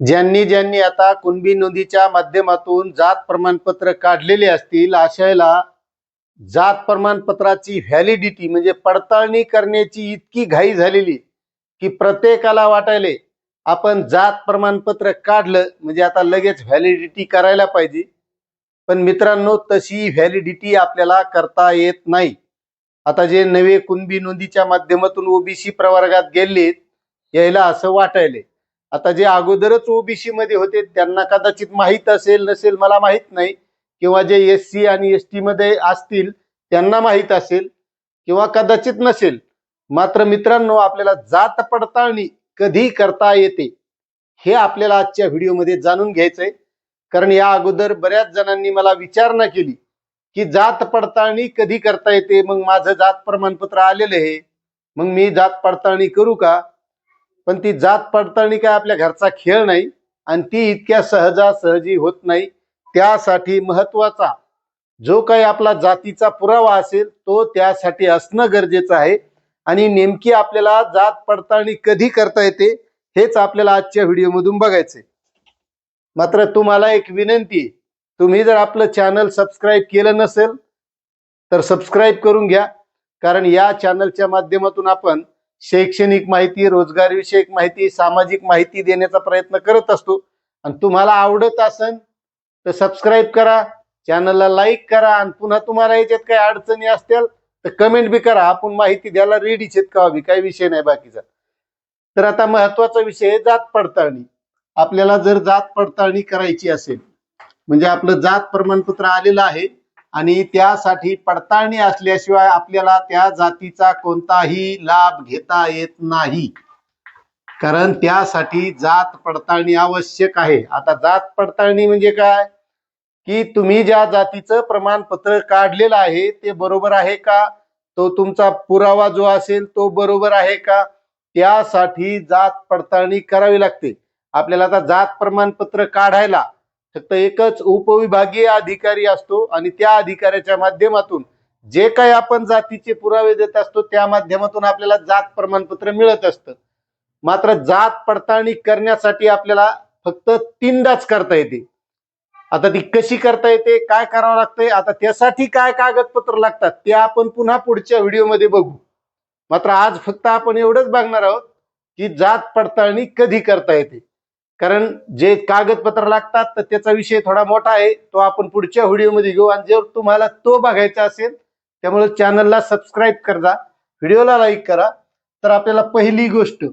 ज्यांनी ज्यांनी आता कुणबी नोंदीच्या माध्यमातून जात प्रमाणपत्र काढलेले असतील अशाला जात प्रमाणपत्राची व्हॅलिडिटी म्हणजे पडताळणी करण्याची इतकी घाई झालेली की प्रत्येकाला वाटायले आपण जात प्रमाणपत्र काढलं म्हणजे आता लगेच व्हॅलिडिटी करायला पाहिजे. पण मित्रांनो तशी व्हॅलिडिटी आपल्याला करता येत नाही. आता जे नवे कुणबी नोंदीच्या माध्यमातून ओबीसी प्रवर्गात गेलेत यायला असं वाटायले. आता जे अगोदरच ओबीसी मध्ये होते त्यांना कदाचित माहीत असेल नसेल मला माहीत नाही. किंवा जे एस सी आणि एस टी मध्ये असतील त्यांना माहीत असेल. किंवा कदाचित नसेल. मात्र मित्रांनो आपल्याला जात पडताळणी कधी करता येते हे आपल्याला आजच्या व्हिडिओमध्ये जाणून घ्यायचंय. कारण या अगोदर बऱ्याच जणांनी मला विचारणा केली की जात पडताळणी कधी करता येते? मग माझं जात प्रमाणपत्र आलेलं आहे. मग मी जात पडताळणी करू का? पण ती जात पडताळणी काय आपल्या घरचा खेळ नाही आणि ती इतक्या सहजासहजी होत नाही त्यासाठी महत्त्वाचा जो काही आपला जातीचा पुरावा असेल तो त्यासाठी असणं गरजेचं आहे. आणि नेमकी आपल्याला जात पडताळणी कधी करता येते हेच आपल्याला आजच्या व्हिडिओमधून बघायचंय. मात्र तुम्हाला एक विनंती तुम्ही जर आपलं चॅनल सबस्क्राईब केलं नसेल तर सबस्क्राईब करून घ्या. कारण या चॅनलच्या माध्यमातून आपण शैक्षणिक माहिती रोजगारविषयक माहिती सामाजिक माहिती देण्याचा प्रयत्न करत असतो. आणि तुम्हाला आवडत असन तर सबस्क्राईब करा चॅनलला लाईक करा आणि पुन्हा तुम्हाला याच्यात काही अडचणी असतील तर कमेंट बी करा. आपण माहिती द्यायला रेडी आहेत का? हवी काही विषय नाही बाकीचा. तर आता महत्त्वाचा विषय आहे जात पडताळणी. आपल्याला जर जात पडताळणी करायची असेल म्हणजे आपलं जात प्रमाणपत्र आलेलं आहे आणि त्यासाठी पडताळणी असल्याशिवाय आपल्याला त्या जातीचा कोणताही लाभ घेता येत नाही. कारण त्यासाठी जात पडताळणी आवश्यक आहे. आता जात पडताळणी म्हणजे काय? की तुम्ही ज्या जातीचं प्रमाणपत्र काढलेलं आहे ते बरोबर आहे का? तो तुमचा पुरावा जो असेल तो बरोबर आहे का? त्यासाठी जात पडताळणी करावी लागते. आपल्याला आता जात प्रमाणपत्र काढायला फक्त एकच उपविभागीय अधिकारी असतो आणि त्या अधिकाऱ्याच्या माध्यमातून जे काही आपण जातीचे पुरावे देत असतो त्या माध्यमातून आपल्याला जात प्रमाणपत्र मिळत असतं. मात्र जात पडताळणी करण्यासाठी आपल्याला फक्त तीनदाच करता येते. आता ती कशी करता येते काय करावं लागतंय आता त्यासाठी काय कागदपत्र लागतात ते आपण पुन्हा पुढच्या व्हिडिओमध्ये बघू. मात्र आज फक्त आपण एवढंच बघणार आहोत की जात पडताळणी कधी करता येते. कारण जे कागदपत्र लागतात तर त्याचा विषय थोडा मोठा आहे. तो आपण पुढच्या व्हिडिओमध्ये घेऊ. आणि जर तुम्हाला तो बघायचा असेल त्यामुळे चॅनलला सबस्क्राईब करा व्हिडिओला लाईक करा. तर आपल्याला पहिली गोष्ट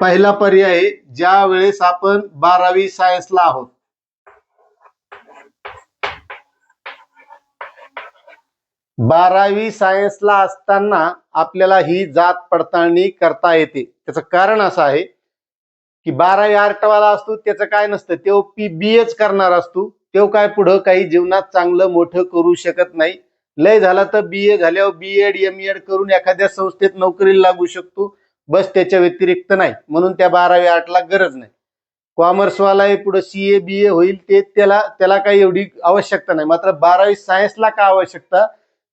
पहिला पर्याय आहे ज्या वेळेस आपण बारावी सायन्सला आहोत. बारावी सायन्सला असताना आपल्याला ही जात पडताळणी करता येते. त्याचं कारण असं आहे की बारावी आर्टवाला असतो त्याचं काय नसतं. तो पी बी एच करणार असतो. तो काय पुढं काही जीवनात चांगलं मोठं करू शकत नाही. लय झाला तर बी ए झाल्यावर बी एड एम एड करून एखाद्या संस्थेत नोकरीला लागू शकतो. बस त्याच्या व्यतिरिक्त नाही. म्हणून त्या बारावी आर्टला गरज नाही. कॉमर्सवालाही पुढं सी ए बी ए होईल ते त्याला त्याला काही एवढी आवश्यकता नाही. मात्र बारावी सायन्सला का आवश्यकता?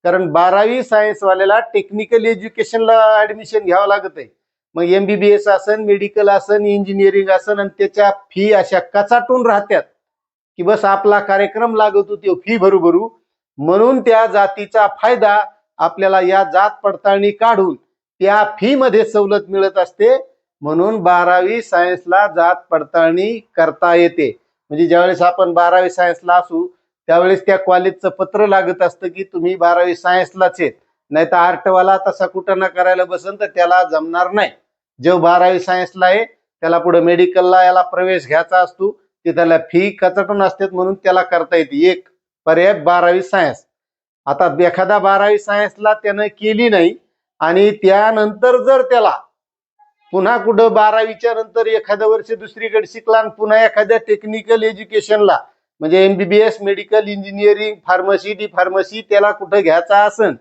कारण बारावी सायन्सवाल्याला टेक्निकल एज्युकेशनला ऍडमिशन घ्यावं लागत आहे मग एमबीबीएस असन मेडिकल असन इंजिनिअरिंग असन आणि त्याच्या फी अशा कचाटून राहत्यात की बस आपला कार्यक्रम लागत होती फी भरू भरू. म्हणून त्या जातीचा फायदा आपल्याला या जात पडताळणी काढून त्या फी मध्ये सवलत मिळत असते. म्हणून बारावी सायन्सला जात पडताळणी करता येते. म्हणजे ज्यावेळेस आपण बारावी सायन्सला असू त्यावेळेस त्या कॉलेजचं पत्र लागत असतं की तुम्ही बारावी सायन्सलाच आहेत. नाही तर आर्टवाला तसा कुठं ना करायला बसन तर त्याला जमणार नाही. जो बारावी सायन्सला आहे त्याला पुढे मेडिकलला याला प्रवेश घ्यायचा असतो ते त्याला फी कचटून असतात म्हणून त्याला करता येते. एक पर्याय बारावी सायन्स आता एखादा बारावी सायन्सला त्यानं केली नाही आणि त्यानंतर जर त्याला पुन्हा कुठं बारावीच्या नंतर एखाद्या वर्ष दुसरीकडे शिकला आणि पुन्हा एखाद्या टेक्निकल एज्युकेशनला म्हणजे MBBS medical engineering pharmacy D pharmacy त्याला कुठं घ्यायचा असन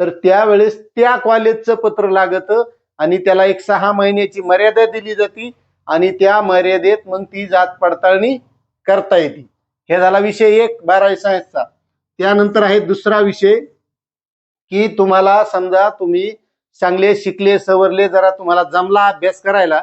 तर त्यावेळेस त्या कॉलेजचं पत्र लागत आणि त्याला एक सहा महिन्याची मर्यादा दिली जाते आणि त्या मर्यादेत मग ती जात पडताळणी करता येते. हे झाला विषय एक बारावी सायन्सचा त्यानंतर आहे दुसरा विषय की तुम्हाला समजा तुम्ही चांगले शिकले सवरले जरा तुम्हाला जमला अभ्यास करायला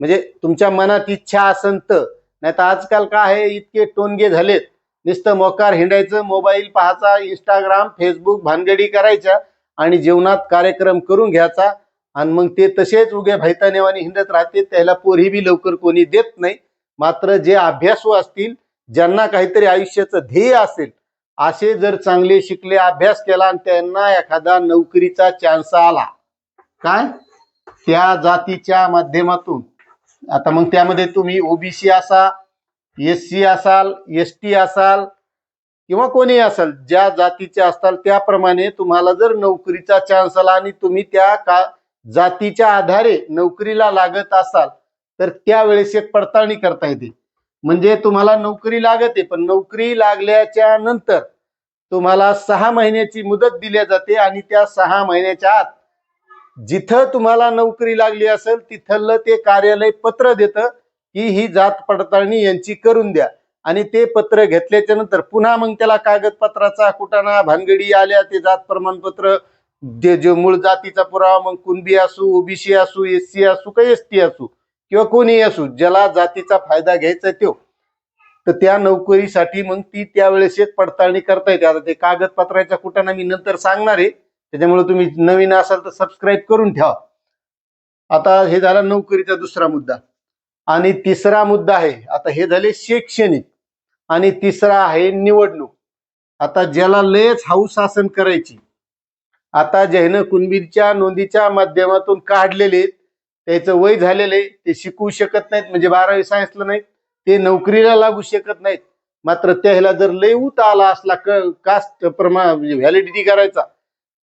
म्हणजे तुमच्या मनात इच्छा असन तर नाही तर आजकाल काय आहे इतके टोनगे झालेत. नुसतं मोकार हिंडायचं मोबाईल पाहायचा इंस्टाग्राम फेसबुक भानगडी करायच्या आणि जीवनात कार्यक्रम करून घ्यायचा. आणि मग ते तसेच उगे भैतानेवानी हिंडत राहते त्याला पोरी बी लवकर कोणी देत नाही. मात्र जे अभ्यासू असतील ज्यांना काहीतरी आयुष्याचं ध्येय असेल असे जर चांगले शिकले अभ्यास केला आणि त्यांना एखादा नोकरीचा चान्स आला. काय? त्या जातीच्या माध्यमातून. आता मग त्यामध्ये तुम्ही ओबीसी असा एस सी असाल एस टी असाल किंवा कोणी असाल ज्या जातीचे असताल त्याप्रमाणे तुम्हाला जर नोकरीचा चान्स आला आणि तुम्ही त्या का जातीच्या आधारे नोकरीला लागत असाल तर त्यावेळेस एक पडताळणी करता येते. म्हणजे तुम्हाला नोकरी लागते पण नोकरी लागल्याच्या नंतर तुम्हाला सहा महिन्याची मुदत दिली जाते आणि त्या सहा महिन्याच्या आत जिथं तुम्हाला नोकरी लागली असेल तिथलं ते कार्यालय पत्र देतं की ही जात पडताळणी यांची करून द्या. आणि ते पत्र घेतल्याच्या नंतर पुन्हा मग त्याला कागदपत्राचा कुटाणा भानगडी आल्या ते जात प्रमाणपत्र जे जे मूळ जातीचा पुरावा मग कुणबी असू ओबीसी असू एस सी असू का एस टी असू किंवा कोणी असू ज्याला जातीचा फायदा घ्यायचा तो. तर त्या नोकरीसाठी मग ती त्यावेळेस एक पडताळणी करता येते आता ते कागदपत्राच्या कुटाणा मी नंतर सांगणार आहे. त्याच्यामुळे तुम्ही नवीन असाल तर सबस्क्राईब करून ठेवा. आता हे झाला नोकरीचा दुसरा मुद्दा. आणि तिसरा मुद्दा आहे आता हे झाले शैक्षणिक. आणि तिसरा आहे निवडणूक. आता ज्याला लयच हाऊस शासन करायची आता जैन कुणबीच्या नोंदीच्या माध्यमातून काढलेले त्याचं वय झालेले ते शिकू शकत नाहीत. म्हणजे बारावी सायन्सला नाहीत. ते नोकरीला लागू शकत नाहीत. मात्र त्याला जर लय उत आला असला कास्ट प्रमाण म्हणजे व्हॅलिडिटी करायचा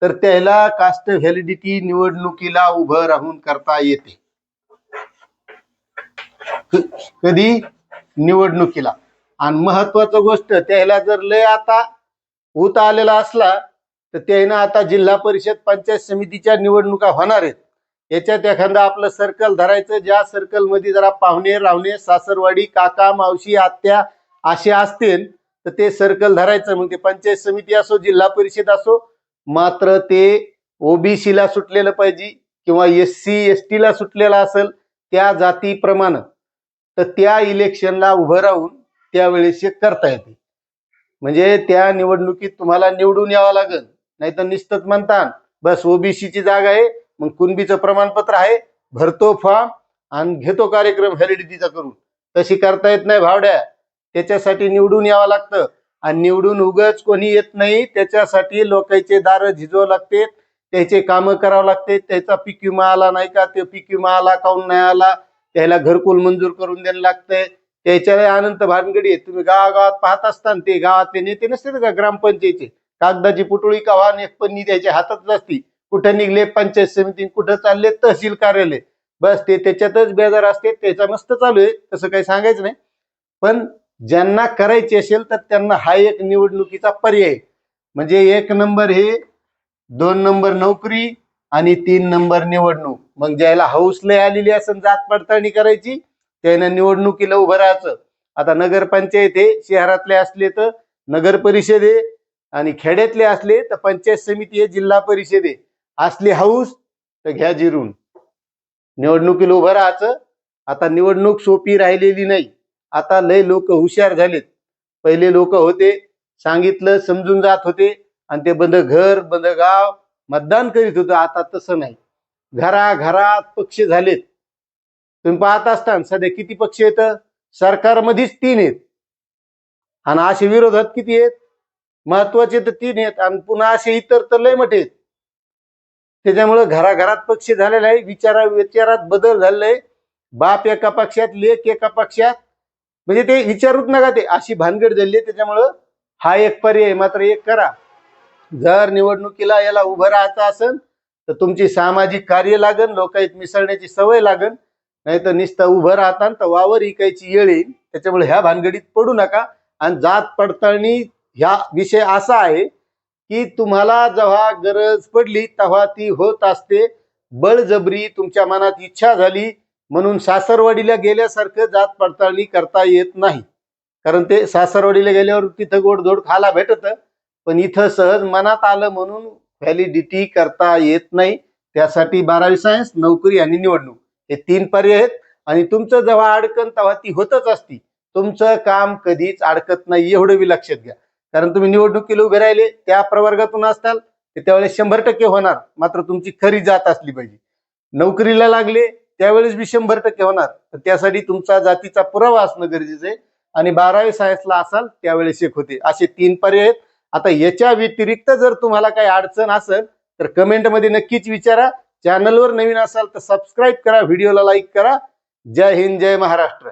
तर त्याला कास्ट व्हॅलिडिटी निवडणुकीला उभं राहून करता येते. कधी? निवडणुकीला. आणि महत्वाचं गोष्ट त्याला जर लय आता उत आलेला असला तर त्यानं आता जिल्हा परिषद पंचायत समितीच्या निवडणुका होणार आहेत. याच्यात एखादा आपलं सर्कल धरायचं ज्या सर्कलमध्ये जरा पाहुणे रावणे सासरवाडी काका मावशी आत्या असे असतील तर ते सर्कल धरायचं. मग ते पंचायत समिती असो जिल्हा परिषद असो मात्र ते ओबीसी ला सुटलेलं पाहिजे किंवा एस सी एस टी ला सुटलेला असेल त्या जातीप्रमाणे. तर त्या इलेक्शनला उभं राहून त्यावेळेस करता येते. म्हणजे त्या निवडणुकीत तुम्हाला निवडून यावं लागेल. नाही तर निस्तच म्हणता बस ओबीसीची जागा आहे मग कुणबीचं प्रमाणपत्र आहे भरतो फॉर्म आणि घेतो कार्यक्रम व्हॅलिडिटीचा करून. तशी करता येत नाही भावड्या. त्याच्यासाठी निवडून यावं लागतं. आणि निवडून उगच कोणी येत नाही त्याच्यासाठी लोकांचे दार झिजवावं लागते त्याचे कामं करावं लागते त्याचा पीक विमा आला नाही का ते पीक विमा आला काऊन नाही आला त्याला घरकुल मंजूर करून द्यायला लागतंय. त्याच्या अनंत भानगडी आहे. तुम्ही गावागावात पाहत असताना ते गावातले नेते नसते का ग्रामपंचायतीचे? कागदाची पुटुळी का वाहन एक पन्नी त्याच्या हातात असती कुठं निघले पंचायत समिती कुठं चालले तहसील कार्यालय. बस ते त्याच्यातच बेजार असते त्याचा मस्त चालू आहे तसं काही सांगायचं नाही. पण ज्यांना करायची असेल तर त्यांना हा एक निवडणुकीचा पर्याय. म्हणजे एक नंबर हे दोन नंबर नोकरी आणि तीन नंबर निवडणूक. मग ज्याला हौस लय आलेली असेल जात पडताळणी करायची त्यानं निवडणुकीला उभं राहायचं. आता नगरपंचायत हे शहरातले असले तर नगर परिषद आहे आणि खेड्यातले असले तर पंचायत समिती आहे जिल्हा परिषद आहे. असली हाऊस तर घ्या जिरून. निवडणुकीला उभं राहायचं. आता निवडणूक सोपी राहिलेली नाही. आता लय लोक हुशार झालेत. पहिले लोक होते सांगितलं समजून जात होते. आणि ते बंद घर बंद गाव मतदान करीत होतं. आता तसं नाही. घरा घरात पक्ष झालेत. तुम्ही पाहत असताना सध्या किती पक्ष येत? सरकारमध्येच तीन आहेत. आणि असे विरोधात किती आहेत? महत्त्वाचे तर तीन आहेत आणि पुन्हा असे इतर तर लय मोठे आहेत. त्याच्यामुळे घराघरात पक्ष झालेला आहे विचारा विचारात बदल झालेला आहे. बाप एका पक्षात लेख एका पक्षात. म्हणजे ते विचारूच नका ते. अशी भानगड झाली आहे त्याच्यामुळं हा एक पर्याय मात्र एक करा. जर निवडणुकीला याला उभं राहायचं असेल तर तुमची सामाजिक कार्य लागन लोकांत मिसळण्याची सवय लागन. नाही तर नुसतं उभं राहता तर वावर इकायची येळ येईल त्याच्यामुळे ह्या भानगडीत पडू नका. आणि जात पडताळणी ह्या विषय असा आहे की तुम्हाला जेव्हा गरज पडली तेव्हा ती होत असते. बळजबरी तुमच्या मनात इच्छा झाली म्हणून सासरवाडीला गेल्यासारखं जात पडताळणी करता येत नाही. कारण ते सासरवाडीला गेल्यावर तिथं गोडधोड खायला भेटत पण इथं सहज मनात आलं म्हणून व्हॅलिडिटी करता येत नाही. त्यासाठी बारावी सायन्स नोकरी आणि निवडणूक हे तीन पर्याय आहेत. आणि तुमचं जेव्हा अडकन तेव्हा ती होतच असती. तुमचं काम कधीच अडकत नाही एवढं बी लक्षात घ्या. कारण तुम्ही निवडणुकीला उभे राहिले त्या प्रवर्गातून असताल तर त्यावेळेस शंभर टक्के होणार. मात्र तुमची खरी जात असली पाहिजे. नोकरीला लागले त्यावेळेस बी शंभर टक्के होणार. तर त्यासाठी तुमचा जातीचा पुरावा असणं गरजेचं आहे. आणि बारावी सायन्सला असाल त्यावेळेस एक होते. असे तीन पर्याय आहेत. आता याच्या व्यतिरिक्त जर तुम्हाला काही अडचण असेल तर कमेंटमध्ये नक्कीच विचारा. चॅनलवर नवीन असाल तर सबस्क्राईब करा. व्हिडिओला लाईक करा. जय हिंद जय महाराष्ट्र.